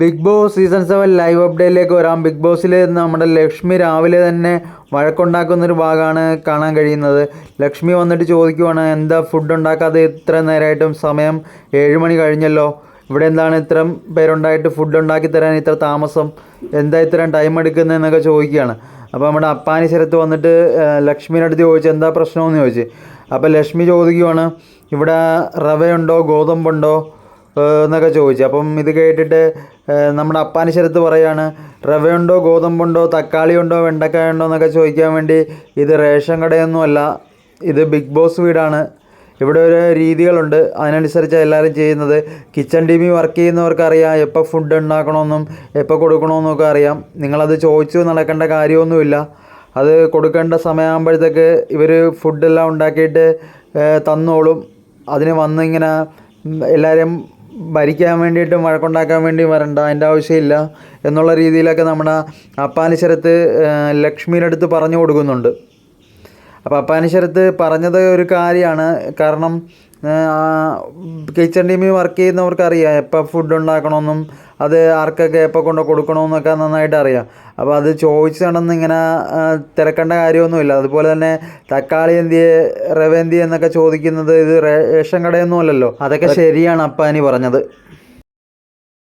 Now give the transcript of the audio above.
Bigg Boss season seven live അപ്ഡേറ്റിലേക്ക് വരാം. Big ബോസിൽ നമ്മുടെ ലക്ഷ്മി രാവിലെ തന്നെ വഴക്കുണ്ടാക്കുന്നൊരു ഭാഗമാണ് കാണാൻ കഴിയുന്നത്. ലക്ഷ്മി വന്നിട്ട് ചോദിക്കുവാണ് എന്താ ഫുഡ് ഉണ്ടാക്കാതെ ഇത്ര നേരമായിട്ടും സമയം ഏഴ് മണി കഴിഞ്ഞല്ലോ? ഇവിടെ എന്താണ് ഇത്രയും പേരുണ്ടായിട്ട് ഫുഡ് ഉണ്ടാക്കി തരാൻ ഇത്ര താമസം? എന്താ ഇത്രയും ടൈം എടുക്കുന്നതെന്നൊക്കെ ചോദിക്കുകയാണ്. അപ്പോൾ നമ്മുടെ അപ്പാനി ശരത്ത് വന്നിട്ട് ലക്ഷ്മിയുടെ അടുത്ത് ചോദിച്ചു എന്താ പ്രശ്നമെന്ന് ചോദിച്ചു? അപ്പോൾ ലക്ഷ്മി ചോദിക്കുവാണ് ഇവിടെ റവയുണ്ടോ? ഗോതമ്പുണ്ടോ? എന്നൊക്കെ ചോദിച്ചു. അപ്പം ഇത് കേട്ടിട്ട് നമ്മുടെ അപ്പാനി ശരത്ത് പറയാണ് റവയുണ്ടോ ഗോതമ്പുണ്ടോ തക്കാളി ഉണ്ടോ വെണ്ടക്കായ ഉണ്ടോ എന്നൊക്കെ ചോദിക്കാൻ വേണ്ടി ഇത് റേഷൻ കടയൊന്നുമല്ല ഇത് ബിഗ് ബോസ് വീടാണ്. ഇവിടെ ഒരു രീതികളുണ്ട്. അതിനനുസരിച്ചാണ് എല്ലാവരും ചെയ്യുന്നത്. കിച്ചൺ ടീമിൽ വർക്ക് ചെയ്യുന്നവർക്കറിയാം എപ്പോൾ ഫുഡ് ഉണ്ടാക്കണമെന്നും എപ്പോൾ കൊടുക്കണമെന്നൊക്കെ അറിയാം. നിങ്ങളത് ചോദിച്ചു നടക്കേണ്ട കാര്യമൊന്നുമില്ല. അത് കൊടുക്കേണ്ട സമയമാകുമ്പോഴത്തേക്ക് ഇവർ ഫുഡെല്ലാം ഉണ്ടാക്കിയിട്ട് തന്നോളും. അതിന് വന്നിങ്ങനെ എല്ലാവരും ഭരിക്കാൻ വേണ്ടിയിട്ടും വഴക്കുണ്ടാക്കാൻ വേണ്ടിയും വരണ്ട അതിന്റെ ആവശ്യമില്ല എന്നുള്ള രീതിയിലൊക്കെ നമ്മുടെ ഏഹ്, ലക്ഷ്മിയുടെ അടുത്ത് പറഞ്ഞു കൊടുക്കുന്നുണ്ട്. അപ്പോൾ അപ്പാനിശരത്ത് പറഞ്ഞത് ഒരു കാര്യമാണ്. കാരണം കിച്ചൺ ടീമിൽ വർക്ക് ചെയ്യുന്നവർക്ക് അറിയാം എപ്പോൾ ഫുഡ് ഉണ്ടാക്കണമെന്നും അത് ആർക്കൊക്കെ എപ്പോൾ കൊണ്ട് കൊടുക്കണമെന്നൊക്കെ നന്നായിട്ട് അറിയാം അപ്പോൾ അത് ചോദിച്ച് നടന്ന് ഇങ്ങനെ തിരക്കേണ്ട കാര്യമൊന്നുമില്ല. അതുപോലെ തന്നെ തക്കാളി എന്തിയെ റവ എന്തിയെ എന്നൊക്കെ ചോദിക്കുന്നത് ഇത് റേഷൻ കടയൊന്നുമല്ലല്ലോ. അതൊക്കെ ശരിയാണ് അപ്പാനി പറഞ്ഞത്.